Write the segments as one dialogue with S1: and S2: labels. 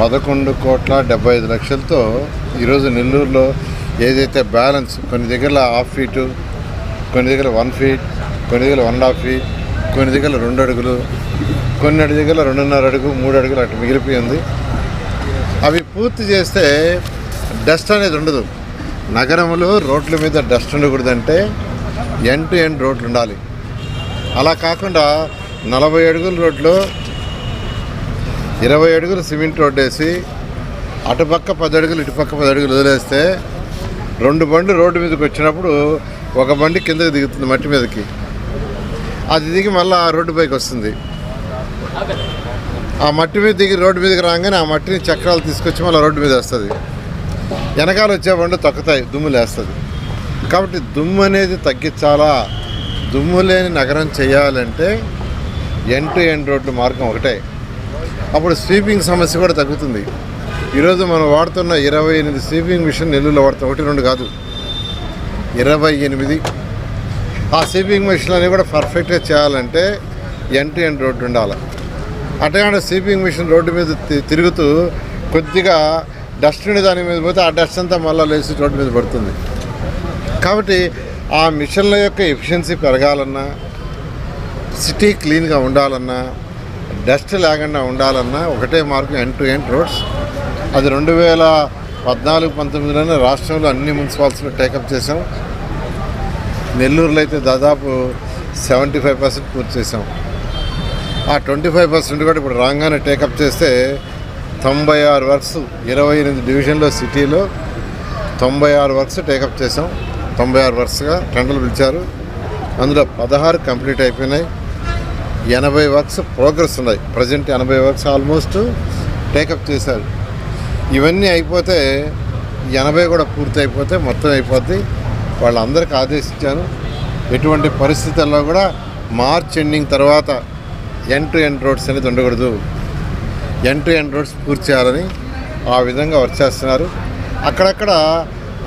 S1: పదకొండు కోట్ల డెబ్బై ఐదు లక్షలతో ఈరోజు నెల్లూరులో ఏదైతే బ్యాలెన్స్ కొన్ని దగ్గర హాఫ్ ఫీటు కొన్ని దగ్గర వన్ ఫీట్ కొన్ని దగ్గర వన్ అండ్ హాఫ్ ఫీట్ కొన్ని దగ్గర రెండు అడుగులు కొన్ని అడుగు దగ్గర రెండున్నర అడుగు మూడు అడుగులు అటు మిగిలిపోయి ఉంది అవి పూర్తి చేస్తే డస్ట్ అనేది ఉండదు. నగరంలో రోడ్ల మీద డస్ట్ ఉండకూడదంటే ఎండ్ టు ఎండ్ రోడ్లు ఉండాలి. అలా కాకుండా నలభై అడుగుల రోడ్లో ఇరవై అడుగులు సిమెంట్ రోడ్డు వేసి అటుపక్క పది అడుగులు ఇటుపక్క పది అడుగులు వదిలేస్తే రెండు బండ్లు రోడ్డు మీదకి వచ్చినప్పుడు ఒక బండి కిందకి దిగుతుంది మట్టి మీదకి. అది దిగి మళ్ళీ ఆ రోడ్డు పైకి వస్తుంది. ఆ మట్టి మీద దిగి రోడ్డు మీదకి రాగానే ఆ మట్టిని చక్రాలు తీసుకొచ్చి మళ్ళీ రోడ్డు మీద వస్తుంది. వెనకాల వచ్చే బండి తొక్కుతాయి దుమ్ము లేస్తుంది. కాబట్టి దుమ్ము అనేది తగ్గించాలా? దుమ్ము లేని నగరం చేయాలంటే ఎండ్ టు ఎండ్ రోడ్లు మార్గం ఒకటే. అప్పుడు స్వీపింగ్ సమస్య కూడా తగ్గుతుంది. ఈరోజు మనం వాడుతున్న ఇరవై ఎనిమిది స్వీపింగ్ మిషన్ నెల్లూరులో వాడుతాం. ఒకటి రెండు కాదు. ఇరవై ఎనిమిది. ఆ స్వీపింగ్ మిషన్ అనేవి కూడా పర్ఫెక్ట్గా చేయాలంటే ఎంట్రీ టు రోడ్డు ఉండాలి. అటగానే స్వీపింగ్ మిషన్ రోడ్డు మీద తిరుగుతూ కొద్దిగా డస్ట్ ఉండి దాని మీద పోతే ఆ డస్ట్ అంతా మళ్ళీ లేచి రోడ్డు మీద పడుతుంది. కాబట్టి ఆ మిషన్ల యొక్క ఎఫిషియన్సీ పెరగాలన్నా సిటీ క్లీన్గా ఉండాలన్నా డస్ట్ లేకుండా ఉండాలన్నా ఒకటే మార్గం ఎండ్ టు ఎండ్ రోడ్స్. అది రెండు వేల పద్నాలుగు పంతొమ్మిదిలోనే రాష్ట్రంలో అన్ని మున్సిపాలిటీలు టేకప్ చేసాం నెల్లూరులో అయితే దాదాపు సెవెంటీ ఫైవ్ పర్సెంట్ పూర్తి చేసాం ఆ ట్వంటీ ఫైవ్ పర్సెంట్ కూడా ఇప్పుడు రాగానే టేకప్ చేస్తే తొంభై ఆరు వర్క్స్ ఇరవై ఎనిమిది డివిజన్లో సిటీలో తొంభై ఆరు వర్క్స్ టేకప్ చేసాం తొంభై ఆరు వర్క్స్గా టెండర్లు పిలిచారు. అందులో పదహారు కంప్లీట్ అయిపోయినాయి. ఎనభై వర్క్స్ ప్రోగ్రెస్ ఉన్నాయి. ప్రజెంట్ ఎనభై వర్క్స్ ఆల్మోస్ట్ టేకప్ చేశారు. ఇవన్నీ అయిపోతే ఎనభై కూడా పూర్తి అయిపోతే మొత్తం అయిపోద్ది. వాళ్ళందరికీ ఆదేశించాను. ఎటువంటి పరిస్థితుల్లో కూడా మార్చ్ ఎండింగ్ తర్వాత ఎన్ టు ఎండ్ రోడ్స్ అనేది ఉండకూడదు. ఎన్ టు ఎండ్ రోడ్స్ పూర్తి చేయాలని ఆ విధంగా వర్క్ చేస్తున్నారు. అక్కడక్కడ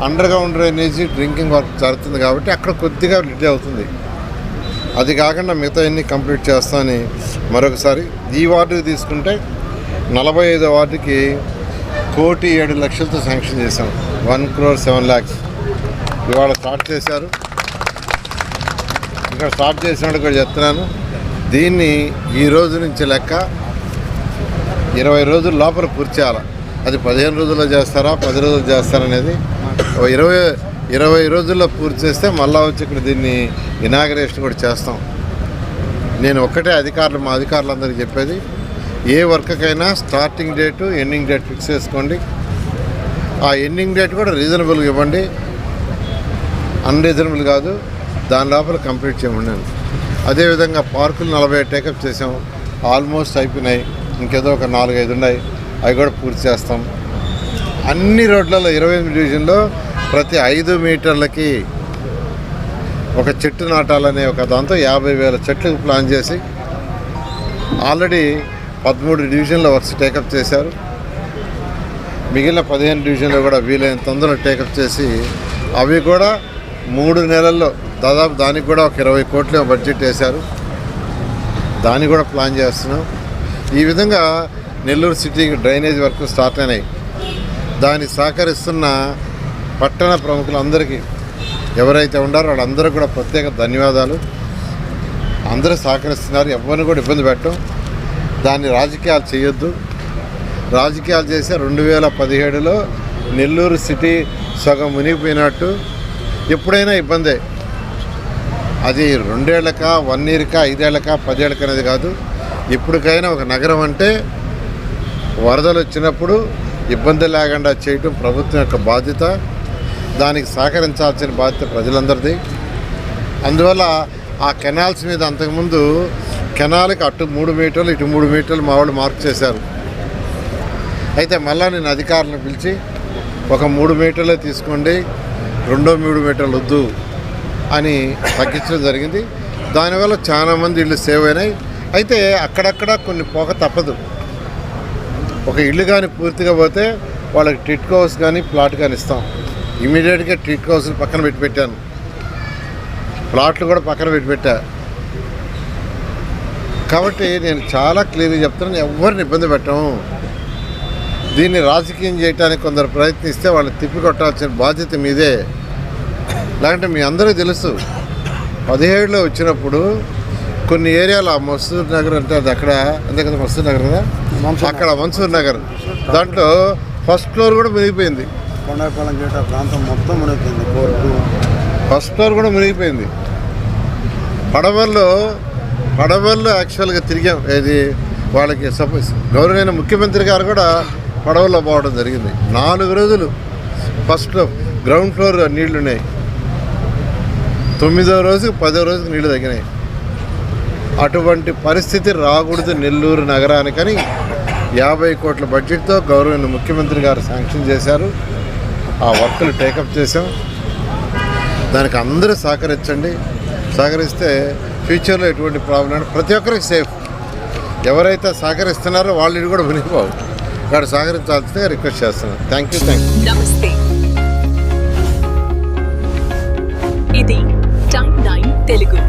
S1: underground drainage drinking work జరుగుతుంది కాబట్టి అక్కడ కొద్దిగా డిలే అవుతుంది. అది కాకుండా మిగతా అన్ని కంప్లీట్ చేస్తామని మరొకసారి ఈ వార్డు తీసుకుంటే నలభై ఐదో వార్డుకి కోటి ఏడు లక్షలతో శాంక్షన్ చేశాం. One crore seven lakhs. ఇవాళ స్టార్ట్ చేశారు. ఇక్కడ స్టార్ట్ చేసినట్టు కూడా చెప్తున్నాను. దీన్ని ఈ రోజు నుంచి లెక్క ఇరవై రోజుల లోపల పూర్తి చేయాలి? అది పదిహేను రోజుల్లో చేస్తారా? పది రోజులు చేస్తారా అనేది ఇరవై ఇరవై రోజుల్లో పూర్తి చేస్తే మళ్ళా వచ్చి ఇక్కడ దీన్ని ఇనాగరేషన్ కూడా చేస్తాం. నేను ఒక్కటే అధికారులు మా అధికారులందరికీ చెప్పేది ఏ వర్క్కైనా starting date ending date fix చేసుకోండి. ఆ ఎండింగ్ డేట్ కూడా రీజనబుల్గా ఇవ్వండి. అన్రీజనబుల్ కాదు దాని లోపల కంప్లీట్ చేయమండి అదేవిధంగా పార్కులు నలభై టేకప్ చేసాం. ఆల్మోస్ట్ అయిపోయినాయి. ఇంకేదో ఒక నాలుగైదు ఉన్నాయి. అవి కూడా పూర్తి చేస్తాం. అన్ని రోడ్లలో ఇరవై ఎనిమిది డివిజన్లో ప్రతి ఐదు మీటర్లకి ఒక చెట్టు నాటాలనే ఒక దాంతో యాభై వేల చెట్లకు ప్లాన్ చేసి ఆల్రెడీ పదమూడు డివిజన్ల వర్క్స్ టేకప్ చేశారు. మిగిలిన పదిహేను డివిజన్లో కూడా వీలైన తొందరలో టేకప్ చేసి అవి కూడా మూడు నెలల్లో దాదాపు దానికి కూడా ఒక ఇరవై కోట్ల బడ్జెట్ వేశారు. దాన్ని కూడా ప్లాన్ చేస్తున్నాం. ఈ విధంగా నెల్లూరు సిటీకి డ్రైనేజ్ వర్క్ స్టార్ట్ అయినాయి. దానికి సహకరిస్తున్న పట్టణ ప్రముఖులందరికీ ఎవరైతే ఉన్నారో వాళ్ళందరూ కూడా ప్రత్యేక ధన్యవాదాలు. అందరూ సహకరిస్తున్నారు ఎవరిని కూడా ఇబ్బంది పెట్టం. దాన్ని రాజకీయాలు చేయొద్దు. రాజకీయాలు చేసే రెండు వేల పదిహేడులో నెల్లూరు సిటీ సగం మునిగిపోయినట్టు. ఎప్పుడైనా ఇబ్బందే. అది రెండేళ్ళక వన్ ఇయర్కా ఐదేళ్ళక పదేళ్ళక అనేది కాదు. ఇప్పటికైనా ఒక నగరం అంటే వరదలు వచ్చినప్పుడు ఇబ్బంది లేకుండా చేయటం ప్రభుత్వం యొక్క బాధ్యత. దానికి సహకరించాల్సిన బాధ్యత ప్రజలందరిది. అందువల్ల ఆ కెనాల్స్ మీద అంతకుముందు కెనాల్కి అటు మూడు మీటర్లు ఇటు మూడు మీటర్లు మా వాళ్ళు మార్క్ చేశారు. అయితే మళ్ళా నేను అధికారులను పిలిచి ఒక మూడు మీటర్లే తీసుకోండి రెండో మూడు మీటర్లు వద్దు అని తగ్గించడం జరిగింది. దానివల్ల చాలామంది ఇళ్ళు సేవ్ అయినాయి. అయితే అక్కడక్కడ కొన్ని పోక తప్పదు. ఒక ఇల్లు కానీ పూర్తిగా పోతే వాళ్ళకి టిట్ హౌస్ కానీ ప్లాట్ కానీ ఇస్తాం. ఇమీడియట్గా టిట్ హౌస్ పక్కన పెట్టి పెట్టాను. ప్లాట్లు కూడా పక్కన పెట్టి పెట్టా. కాబట్టి నేను చాలా క్లియర్గా చెప్తున్నాను ఎవరిని ఇబ్బంది పెట్టాము. దీన్ని రాజకీయం చేయడానికి కొందరు ప్రయత్నిస్తే వాళ్ళని తిప్పికొట్టాల్సిన బాధ్యత మీదే. లేదంటే మీ అందరికీ తెలుసు పదిహేడులో వచ్చినప్పుడు కొన్ని ఏరియాలు ఆ మసూర్ నగర్ అంటే అది అక్కడ అంతే కదా మసూర్ నగర్ కదా? అక్కడ మన్సూర్ నగర్. దాంట్లో ఫస్ట్ ఫ్లోర్ కూడా మునిగిపోయింది.
S2: కొండాపాలెం గేట ప్రాంతం మొత్తం మునిగిపోయింది కోర్టు.
S1: ఫస్ట్ ఫ్లోర్ కూడా మునిగిపోయింది. పడవల్లో పడవల్లో యాక్చువల్గా తిరిగాం. ఇది వాళ్ళకి సపోజ్ గౌరవైన ముఖ్యమంత్రి గారు కూడా పడవల్లో పోవడం జరిగింది. నాలుగు రోజులు ఫస్ట్ గ్రౌండ్ ఫ్లోర్ నీళ్ళున్నాయి. తొమ్మిదో రోజు పదో రోజుకి నీళ్ళు తగ్గినాయి. అటువంటి పరిస్థితి రాకూడదు నెల్లూరు నగరానికని యాభై కోట్ల బడ్జెట్తో గౌరవైన ముఖ్యమంత్రి గారు శాంక్షన్ చేశారు. ఆ వర్క్లు టేకప్ చేసాం దానికి అందరూ సహకరించండి. సహకరిస్తే ఫ్యూచర్లో ఎటువంటి ప్రాబ్లం లేదు. ప్రతి ఒక్కరికి సేఫ్. ఎవరైతే సహకరిస్తున్నారో వాళ్ళు కూడా వినిపోవు వాడు సహకరించాల్సిందే రిక్వెస్ట్ చేస్తున్నాను థ్యాంక్ యూ థ్యాంక్ యూ.
S3: నమస్తే. ఇది నైన్ తెలుగు.